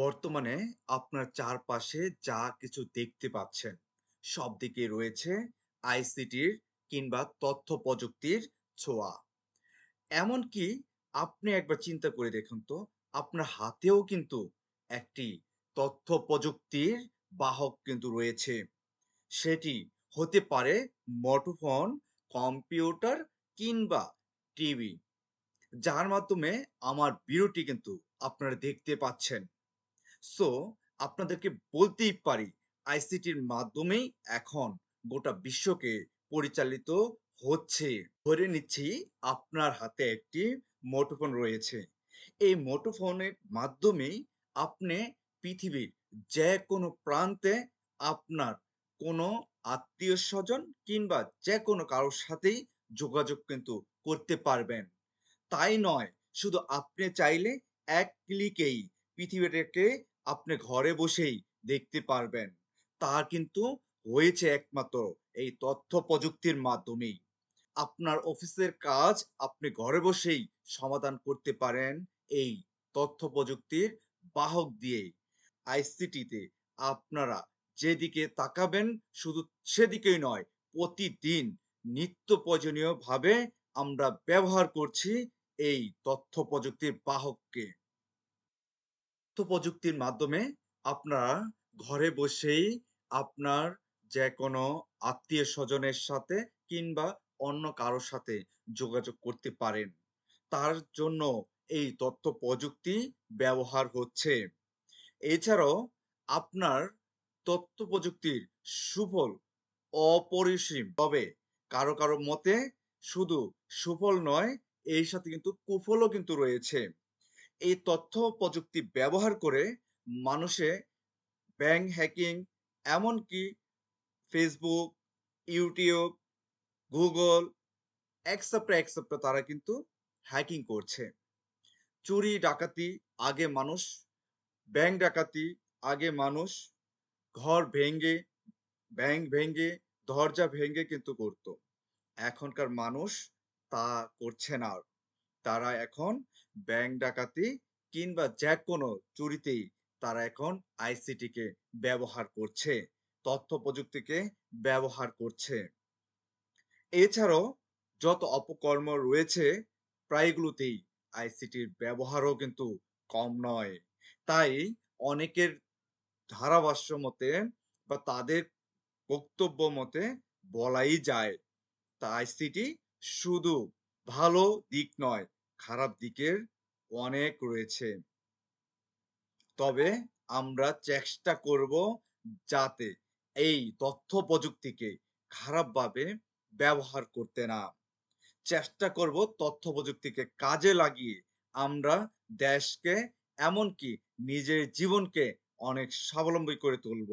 বর্তমানে আপনার চারপাশে যা কিছু দেখতে পাচ্ছেন, সব দিকে রয়েছে আইসিটির কিংবা তথ্য প্রযুক্তির ছোঁয়া। এমনকি আপনি একবার চিন্তা করে দেখুন তো, আপনার হাতেও কিন্তু একটি তথ্য প্রযুক্তির বাহক কিন্তু রয়েছে। সেটি হতে পারে মুঠোফোন, কম্পিউটার কিংবা টিভি। যার মাধ্যমে আমার ভিডিওটি কিন্তু আপনারা দেখতে পাচ্ছেন। সো আপনাদেরকে বলতেই পারি আইসিটির মাধ্যমেই এখন গোটা বিশ্বকে পরিচালিত হচ্ছে। ধরে নিচ্ছি আপনার হাতে একটি মুঠোফোন রয়েছে। এই মুঠোফোনের মাধ্যমেই আপনি পৃথিবীর যে কোনো প্রান্তে আপনার কোনো আত্মীয় স্বজন কিংবা যে কোনো কারোর সাথেই যোগাযোগ কিন্তু করতে পারবেন। তাই নয়, শুধু আপনি চাইলে এক ক্লিকেই পৃথিবীটাকে আপনি ঘরে বসেই দেখতে পারবেন। তা কিন্তু হয়েছে একমাত্র এই তথ্য প্রযুক্তির মাধ্যমেই। আপনার অফিসের কাজ আপনি ঘরে বসেই সমাধান করতে পারেন এই তথ্য প্রযুক্তির বাহক দিয়েই। আইসিটিতে আপনারা যেদিকে তাকাবেন শুধু সেদিকেই নয়, প্রতিদিন নিত্য প্রয়োজনীয়ভাবে আমরা ব্যবহার করছি এই তথ্য প্রযুক্তির বাহককে। তথ্য প্রযুক্তির মাধ্যমে আপনারা ঘরে বসেই আপনার যে কোনো আত্মীয়-স্বজনের সাথে কিংবা অন্য কারও সাথে যোগাযোগ করতে পারেন। তার জন্য এই তথ্য প্রযুক্তি ব্যবহার হচ্ছে। এছাড়াও আপনার তথ্য প্রযুক্তির সুফল অপরিসীম। তবে কারও, কারও মতে শুধু সুফল নয়, এর সাথে কিন্তু কুফলও কিন্তু রয়েছে। এই তথ্য প্রযুক্তি ব্যবহার করে মানুষে ব্যাংক হ্যাকিং এমনকি ফেসবুক ইউটিউব গুগল এক্সেপ্টা, এক্সেপ্টা তারা কিন্তু হ্যাকিং করছে। চুরি ডাকাতি আগে মানুষ ব্যাংক ডাকাতি আগে মানুষ ঘর ভেঙে, ব্যাংক ভেঙে, দরজা ভেঙে কিন্তু করত। এখনকার মানুষ তা করছে না। তারা এখন ব্যাংক ডাকাতি কিংবা যে কোনো চুরিতেই তারা এখন আইসিটিকে ব্যবহার করছে। তথ্য প্রযুক্তিকে ব্যবহার করছে। এছাড়াও যত অপকর্ম রয়েছে প্রায়গুলোতেই আইসিটির ব্যবহারও কিন্তু কম নয়। তাই অনেকের ধারাভাষ্য মতে বা তাদের বক্তব্য মতে বলাই যায়, তা আইসিটি শুধু ভালো দিক নয়, খারাপ দিকের অনেক রয়েছে। তবে আমরা চেষ্টা করব যাতে এই তথ্য প্রযুক্তিকে খারাপভাবে ব্যবহার করতে না। চেষ্টা করব তথ্য প্রযুক্তিকে কাজে লাগিয়ে আমরা দেশকে এমনকি নিজের জীবনকে অনেক স্বাবলম্বী করে তুলব।